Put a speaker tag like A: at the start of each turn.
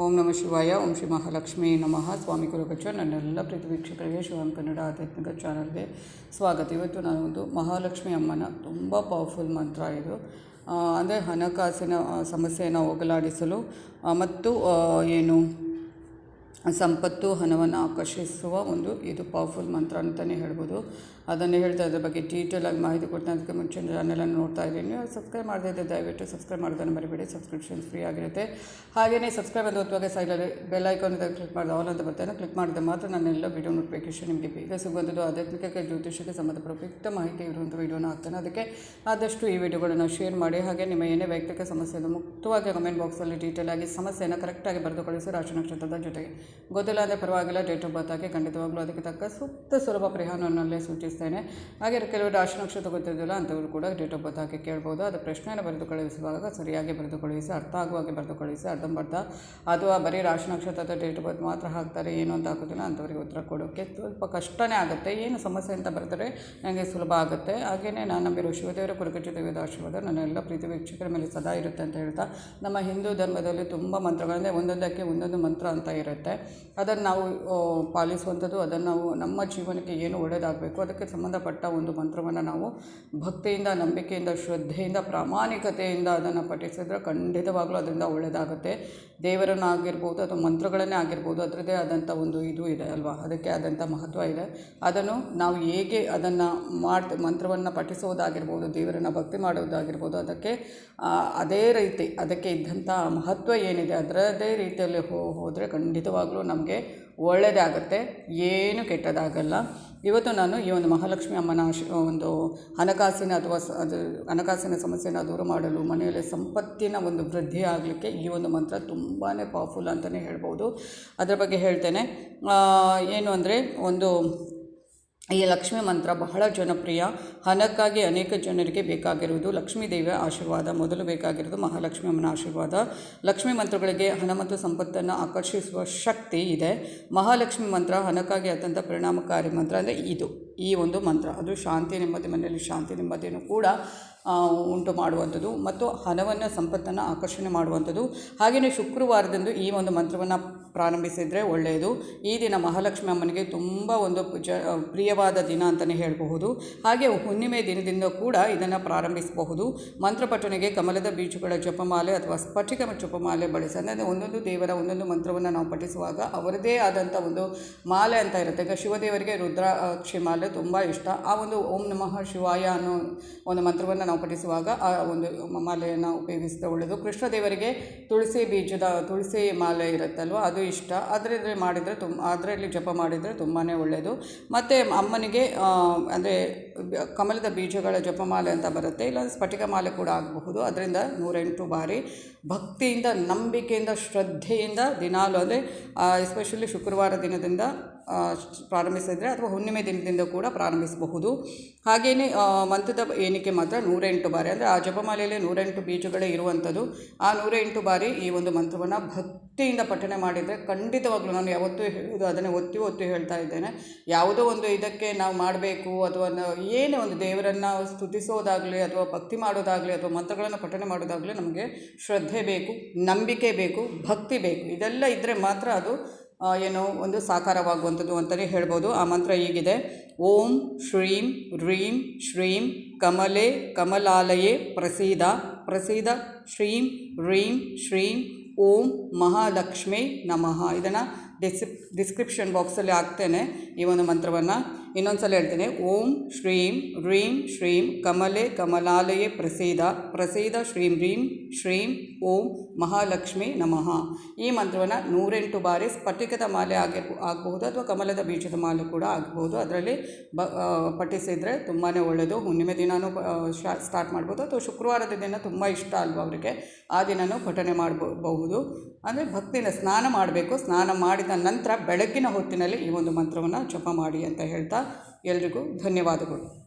A: ಓಂ ನಮಃ ಶಿವಾಯ, ಓಂ ಶ್ರೀ ಮಹಾಲಕ್ಷ್ಮಿ ನಮಃ. ಸ್ವಾಮಿ ಕುರುಕಚ್ಚ ನನ್ನೆಲ್ಲ ಪ್ರೀತಿ ವೀಕ್ಷಕರಿಗೆ ಶಿವಂ ಕನ್ನಡ ಆಧ್ಯಾತ್ಮಿಕ ಚಾನಲ್ಗೆ ಸ್ವಾಗತ. ಇವತ್ತು ನಾನು ಒಂದು ಮಹಾಲಕ್ಷ್ಮಿ ಅಮ್ಮನ ತುಂಬ ಪವರ್ಫುಲ್ ಮಂತ್ರ ಇದು. ಅಂದರೆ ಹಣಕಾಸಿನ ಸಮಸ್ಯೆಯನ್ನು ಹೋಗಲಾಡಿಸಲು ಮತ್ತು ಏನು ಸಂಪತ್ತು, ಹಣವನ್ನು ಆಕರ್ಷಿಸುವ ಒಂದು ಇದು ಪವರ್ಫುಲ್ ಮಂತ್ರ ಅಂತಲೇ ಹೇಳ್ಬೋದು. ಅದನ್ನು ಹೇಳ್ತಾ ಇದ್ರ ಬಗ್ಗೆ ಡೀಟೇಲ್ ಆಗಿ ಮಾಹಿತಿ ಕೊಡ್ತಾನೆ. ಅದಕ್ಕೆ ಮುಂಚೆ ಚಾನೆಲನ್ನು ನೋಡ್ತಾ ಇದ್ದೀನಿ. ಸಬ್ಸ್ಕ್ರೈಬ್ ಮಾಡದೇ ಇದ್ದರೆ ದಯವಿಟ್ಟು ಸಬ್ಸ್ಕ್ರೈಬ್ ಮಾಡೋದನ್ನು ಮರಿಬೇಡಿ. ಸಬ್ಸ್ಕ್ರಿಪ್ಷನ್ ಫ್ರೀ ಆಗಿರುತ್ತೆ. ಹಾಗೆಯೇ ಸಬ್ಸ್ಕ್ರೈಬ್ ಅಂತ ಒತ್ತುವಾಗ ಸೈಡಲ್ಲಿ ಬೆಲ್ ಐಕಾನ್ ಕ್ಲಿಕ್ ಮಾಡಿದ ಆಲ್ ಅಂತ ಬರ್ತಾನೆ. ಕ್ಲಿಕ್ ಮಾಡಿದ್ರೆ ಮಾತ್ರ ನಾನೆಲ್ಲ ವೀಡಿಯೋ ನೋಟಿಫಿಕೇಶನ್ ನಿಮಗೆ ಬೇಗ ಸಿಗುವಂಥದ್ದು ಆಧ್ಯಾತ್ಮಿಕ ಜ್ಯೋತಿಷಕ್ಕೆ ಸಂಬಂಧಪಟ್ಟ ಉಪಯುಕ್ತ ಮಾಹಿತಿ ಇರುವಂಥ ವೀಡಿಯೋನ ಹಾಕ್ತಾನೆ. ಅದಕ್ಕೆ ಆದಷ್ಟು ಈ ವಿಡಿಯೋಗಳನ್ನು ಶೇರ್ ಮಾಡಿ. ಹಾಗೆ ನಿಮ್ಮ ಏನೇ ವೈಯಕ್ತಿಕ ಸಮಸ್ಯೆಯನ್ನು ಮುಕ್ತವಾಗಿ ಕಮೆಂಟ್ ಬಾಕ್ಸಲ್ಲಿ ಡೀಟೇಲ್ ಆಗಿ ಸಮಸ್ಯೆಯನ್ನು ಕರೆಕ್ಟಾಗಿ ಬರೆದು ಕಳಿಸಿ ರಾಶಿ ನಕ್ಷತ್ರದ ಜೊತೆಗೆ. ಗೊತ್ತಿಲ್ಲ ಅಂದರೆ ಪರವಾಗಿಲ್ಲ ಡೇಟ್ ಆಫ್ ಬರ್ತ್ ಹಾಕಿ ಖಂಡಿತವಾಗ್ಲೂ ಅದಕ್ಕೆ ತಕ್ಕ ಸೂಕ್ತ ಸುಲಭ ಪರಿಹಾರವನ್ನಲ್ಲೇ ಸೂಚಿಸ್ತೇನೆ. ಹಾಗೆ ಕೆಲವರು ರಾಶಿ ನಕ್ಷತ್ರ ಗೊತ್ತಿರೋದಿಲ್ಲ ಅಂಥವ್ರು ಕೂಡ ಡೇಟ್ ಆಫ್ ಬರ್ತ್ ಹಾಕಿ ಕೇಳ್ಬೋದು. ಅದು ಪ್ರಶ್ನೆಯನ್ನು ಬರೆದು ಕಳುಹಿಸುವಾಗ ಸರಿಯಾಗಿ ಬರೆದು ಕಳುಹಿಸಿ, ಅರ್ಥ ಆಗುವ ಹಾಗೆ ಬರೆದು ಕಳುಹಿಸಿ ಅರ್ಧಂಬರ್ಧ ಅಥವಾ ಬರೀ ರಾಶಿ ಅಥವಾ ಡೇಟ್ ಆಫ್ ಬರ್ತ್ ಮಾತ್ರ ಹಾಕ್ತಾರೆ, ಏನು ಅಂತ ಹಾಕೋದಿಲ್ಲ ಅಂಥವ್ರಿಗೆ ಉತ್ತರ ಕೊಡೋಕ್ಕೆ ಸ್ವಲ್ಪ ಕಷ್ಟನೇ ಆಗುತ್ತೆ. ಏನು ಸಮಸ್ಯೆ ಅಂತ ಬರೆದರೆ ನನಗೆ ಸುಲಭ ಆಗುತ್ತೆ. ಹಾಗೆಯೇ ನಾನು ನಂಬಿರೋ ಶಿವದೇವರ ಕುರುಕಟ್ಟಿ ದೇವದ ಆಶೀರ್ವಾದ ನನ್ನೆಲ್ಲ ಪ್ರೀತಿ ವೀಕ್ಷಕರ ಮೇಲೆ ಸದಾ ಇರುತ್ತೆ ಅಂತ ಹೇಳ್ತಾ, ನಮ್ಮ ಹಿಂದೂ ಧರ್ಮದಲ್ಲಿ ತುಂಬ ಮಂತ್ರಗಳಂದರೆ ಒಂದೊಂದಕ್ಕೆ ಒಂದೊಂದು ಮಂತ್ರ ಅಂತ ಇರುತ್ತೆ. ಅದನ್ನು ನಾವು ಪಾಲಿಸುವಂಥದ್ದು, ಅದನ್ನು ನಾವು ನಮ್ಮ ಜೀವನಕ್ಕೆ ಏನು ಒಳ್ಳೆಯದಾಗಬೇಕು, ಅದಕ್ಕೆ ಸಂಬಂಧಪಟ್ಟ ಒಂದು ಮಂತ್ರವನ್ನು ನಾವು ಭಕ್ತಿಯಿಂದ, ನಂಬಿಕೆಯಿಂದ, ಶ್ರದ್ಧೆಯಿಂದ, ಪ್ರಾಮಾಣಿಕತೆಯಿಂದ ಅದನ್ನು ಪಠಿಸಿದ್ರೆ ಖಂಡಿತವಾಗ್ಲೂ ಅದರಿಂದ ಒಳ್ಳೆಯದಾಗುತ್ತೆ. ದೇವರನ್ನು ಆಗಿರ್ಬೋದು ಅಥವಾ ಮಂತ್ರಗಳನ್ನೇ ಆಗಿರ್ಬೋದು, ಅದರದ್ದೇ ಆದಂಥ ಒಂದು ಇದು ಇದೆ ಅಲ್ವಾ? ಅದಕ್ಕೆ ಆದಂಥ ಮಹತ್ವ ಇದೆ. ಅದನ್ನು ನಾವು ಹೇಗೆ ಅದನ್ನು ಮಾಡ್ತ, ಮಂತ್ರವನ್ನು ಪಠಿಸೋದಾಗಿರ್ಬೋದು, ದೇವರನ್ನು ಭಕ್ತಿ ಮಾಡೋದಾಗಿರ್ಬೋದು, ಅದಕ್ಕೆ ಅದೇ ರೀತಿ ಅದಕ್ಕೆ ಇದ್ದಂಥ ಮಹತ್ವ ಏನಿದೆ, ಅದರದೇ ರೀತಿಯಲ್ಲಿ ಹೋದರೆ ಖಂಡಿತವಾಗ್ಲೂ ನಮಗೆ ಒಳ್ಳೆಯದೇ ಆಗುತ್ತೆ ಏನು ಕೆಟ್ಟದಾಗಲ್ಲ. ಇವತ್ತು ನಾನು ಈ ಒಂದು ಮಹಾಲಕ್ಷ್ಮಿ ಅಮ್ಮನ ಒಂದು ಹಣಕಾಸಿನ ಅಥವಾ ಅದು ಹಣಕಾಸಿನ ಸಮಸ್ಯೆನ ದೂರ ಮಾಡಲು, ಮನೆಯಲ್ಲಿ ಸಂಪತ್ತಿನ ಒಂದು ವೃದ್ಧಿ ಆಗಲಿಕ್ಕೆ ಈ ಒಂದು ಮಂತ್ರ ತುಂಬಾ ಪವರ್ಫುಲ್ ಅಂತಲೇ ಹೇಳ್ಬೋದು. ಅದರ ಬಗ್ಗೆ ಹೇಳ್ತೇನೆ. ಏನು ಅಂದರೆ ಒಂದು ಈ ಲಕ್ಷ್ಮಿ ಮಂತ್ರ ಬಹಳ ಜನಪ್ರಿಯ. ಹಣಕ್ಕಾಗಿ ಅನೇಕ ಜನರಿಗೆ ಬೇಕಾಗಿರುವುದು ಲಕ್ಷ್ಮೀ ದೇವಿಯ ಆಶೀರ್ವಾದ. ಮೊದಲು ಬೇಕಾಗಿರುವುದು ಮಹಾಲಕ್ಷ್ಮಿ ಅಮ್ಮನ ಆಶೀರ್ವಾದ. ಲಕ್ಷ್ಮೀ ಮಂತ್ರಗಳಿಗೆ ಹಣ ಮತ್ತು ಸಂಪತ್ತನ್ನು ಆಕರ್ಷಿಸುವ ಶಕ್ತಿ ಇದೆ. ಮಹಾಲಕ್ಷ್ಮಿ ಮಂತ್ರ ಹಣಕ್ಕಾಗಿ ಅತ್ಯಂತ ಪರಿಣಾಮಕಾರಿ ಮಂತ್ರ ಅಂದರೆ ಇದು. ಈ ಒಂದು ಮಂತ್ರ. ಅದು ಶಾಂತಿ ನೆಮ್ಮದಿ, ಮನೆಯಲ್ಲಿ ಶಾಂತಿ ನೆಮ್ಮದಿಯನ್ನು ಕೂಡ ಉಂಟು ಮಾಡುವಂಥದ್ದು ಮತ್ತು ಹಣವನ್ನು, ಸಂಪತ್ತನ್ನು ಆಕರ್ಷಣೆ ಮಾಡುವಂಥದ್ದು. ಹಾಗೆಯೇ ಶುಕ್ರವಾರದಂದು ಈ ಒಂದು ಮಂತ್ರವನ್ನು ಪ್ರಾರಂಭಿಸಿದರೆ ಒಳ್ಳೆಯದು. ಈ ದಿನ ಮಹಾಲಕ್ಷ್ಮಿ ಅಮ್ಮನಿಗೆ ತುಂಬ ಒಂದು ಜ, ಪ್ರಿಯವಾದ ದಿನ ಅಂತಲೇ ಹೇಳಬಹುದು. ಹಾಗೆ ಹುಣ್ಣಿಮೆ ದಿನದಿಂದ ಕೂಡ ಇದನ್ನು ಪ್ರಾರಂಭಿಸಬಹುದು. ಮಂತ್ರಪಠನೆಗೆ ಕಮಲದ ಬೀಜಗಳ ಜಪಮಾಲೆ ಅಥವಾ ಸ್ಫಟಿಕ ಜಪಮಾಲೆ ಬಳಸಿ, ಅಂದರೆ ಒಂದೊಂದು ದೇವರ ಒಂದೊಂದು ಮಂತ್ರವನ್ನು ನಾವು ಪಠಿಸುವಾಗ ಅವರದೇ ಆದಂಥ ಒಂದು ಮಾಲೆ ಅಂತ ಇರುತ್ತೆ. ಈಗ ಶಿವದೇವರಿಗೆ ರುದ್ರಾಕ್ಷಿ ಮಾಲೆ ತುಂಬ ಇಷ್ಟ. ಆ ಒಂದು ಓಂ ನಮಃ ಶಿವಾಯ ಅನ್ನೋ ಒಂದು ಮಂತ್ರವನ್ನು ನಾವು ಪಠಿಸುವಾಗ ಆ ಒಂದು ಮಾಲೆಯನ್ನು ಉಪಯೋಗಿಸಿದ ಒಳ್ಳೆಯದು. ಕೃಷ್ಣ ದೇವರಿಗೆ ತುಳಸಿ ಬೀಜದ, ತುಳಸಿ ಮಾಲೆ ಇರುತ್ತಲ್ವ, ಅದು ಇಷ್ಟ. ಅದರಲ್ಲಿ ಮಾಡಿದರೆ ತುಂಬ ಅದರಲ್ಲಿ ಜಪ ಮಾಡಿದರೆ ತುಂಬಾ ಒಳ್ಳೆಯದು ಮತ್ತು ಅಮ್ಮನಿಗೆ ಅಂದರೆ ಕಮಲದ ಬೀಜಗಳ ಜಪಮಾಲೆ ಅಂತ ಬರುತ್ತೆ. ಇಲ್ಲ ಸ್ಫಟಿಕ ಮಾಲೆ ಕೂಡ ಆಗಬಹುದು. ಅದರಿಂದ ನೂರೆಂಟು ಬಾರಿ ಭಕ್ತಿಯಿಂದ, ನಂಬಿಕೆಯಿಂದ, ಶ್ರದ್ಧೆಯಿಂದ ದಿನಾಲು, ಅಂದರೆ ಎಸ್ಪೆಷಲಿ ಶುಕ್ರವಾರ ದಿನದಿಂದ ಪ್ರಾರಂಭಿಸಿದರೆ ಅಥವಾ ಹುಣ್ಣಿಮೆ ದಿನದಿಂದ ಕೂಡ ಪ್ರಾರಂಭಿಸಬಹುದು. ಹಾಗೆಯೇ ಮಂತ್ರದ ಎಣಿಕೆ ಮಾತ್ರ ನೂರೆಂಟು ಬಾರಿ. ಅಂದರೆ ಆ ಜಪಮಾಲೆಯಲ್ಲಿ ನೂರೆಂಟು ಬೀಜಗಳೇ ಇರುವಂಥದ್ದು. ಆ ನೂರೆಂಟು ಬಾರಿ ಈ ಒಂದು ಮಂತ್ರವನ್ನು ಭಕ್ತಿಯಿಂದ ಪಠನೆ ಮಾಡಿದರೆ ಖಂಡಿತವಾಗ್ಲೂ ನಾನು ಯಾವತ್ತೂ ಹೇಳೋದು ಅದನ್ನೇ ಒತ್ತಿ ಒತ್ತಿ ಹೇಳ್ತಾ ಇದ್ದೇನೆ. ಯಾವುದೋ ಒಂದು ಇದಕ್ಕೆ ನಾವು ಮಾಡಬೇಕು ಅಥವಾ ಏನೇ ಒಂದು ದೇವರನ್ನು ಸ್ತುತಿಸೋದಾಗಲಿ ಅಥವಾ ಭಕ್ತಿ ಮಾಡೋದಾಗಲಿ ಅಥವಾ ಮಂತ್ರಗಳನ್ನು ಪಠನೆ ಮಾಡೋದಾಗಲಿ ನಮಗೆ ಶ್ರದ್ಧೆ ಬೇಕು, ನಂಬಿಕೆ ಬೇಕು, ಭಕ್ತಿ ಬೇಕು. ಇದೆಲ್ಲ ಇದ್ದರೆ ಮಾತ್ರ ಅದು ಏನು, ಒಂದು ಸಾಕಾರವಾಗುವಂಥದ್ದು ಅಂತಲೇ ಹೇಳ್ಬೋದು. ಆ ಮಂತ್ರ ಹೀಗಿದೆ. ಓಂ ಶ್ರೀಂ ಹ್ರೀಂ ಶ್ರೀಂ ಕಮಲೆ ಕಮಲಾಲಯೇ ಪ್ರಸೀದ. ಪ್ರಸೀದ ಶ್ರೀಂ ಹ್ರೀಂ ಶ್ರೀಂ ಓಂ ಮಹಾಲಕ್ಷ್ಮಿ ನಮಃ. ಇದನ್ನು ಡಿಸ್ಕ್ ಡಿಸ್ಕ್ರಿಪ್ಷನ್ ಬಾಕ್ಸಲ್ಲಿ ಹಾಕ್ತೇನೆ ಈ ಒಂದು ಮಂತ್ರವನ್ನು. ಇನ್ನೊಂದು ಸಲ ಹೇಳ್ತೇನೆ. ಓಂ ಶ್ರೀಂ ಹ್ರೀಂ ಶ್ರೀಂ ಕಮಲೆ ಕಮಲಾಲಯೇ ಪ್ರಸೀದ ಪ್ರಸೀದ ಶ್ರೀಂ ಹ್ರೀಂ ಶ್ರೀಂ ಓಂ ಮಹಾಲಕ್ಷ್ಮಿ ನಮಃ. ಈ ಮಂತ್ರವನ್ನು ನೂರೆಂಟು ಬಾರಿ ಸ್ಫಟಿಕದ ಮಾಲೆ ಆಗಿ ಆಗಬಹುದು ಅಥವಾ ಕಮಲದ ಬೀಜದ ಮಾಲೆ ಕೂಡ ಆಗಬಹುದು ಅದರಲ್ಲಿ ಬ ಪಠಿಸಿದರೆ ತುಂಬಾ ಒಳ್ಳೆಯದು ಹುಣ್ಣಿಮೆ ದಿನವೂ ಸ್ಟಾರ್ಟ್ ಮಾಡ್ಬೋದು. ಅಥವಾ ಶುಕ್ರವಾರದ ದಿನ ತುಂಬ ಇಷ್ಟ ಅಲ್ವಾ ಅವರಿಗೆ? ಆ ದಿನವೂ ಪಠನೆ ಮಾಡಬಹುದು ಅಂದರೆ ಭಕ್ತಿನ ಸ್ನಾನ ಮಾಡಬೇಕು. ಸ್ನಾನ ಮಾಡಿದ ನಂತರ ಬೆಳಗ್ಗಿನ ಹೊತ್ತಿನಲ್ಲಿ ಈ ಒಂದು ಮಂತ್ರವನ್ನು ಜಪ ಮಾಡಿ ಅಂತ ಹೇಳ್ತಾ ಎಲ್ರಿಗೂ ಧನ್ಯವಾದಗಳು.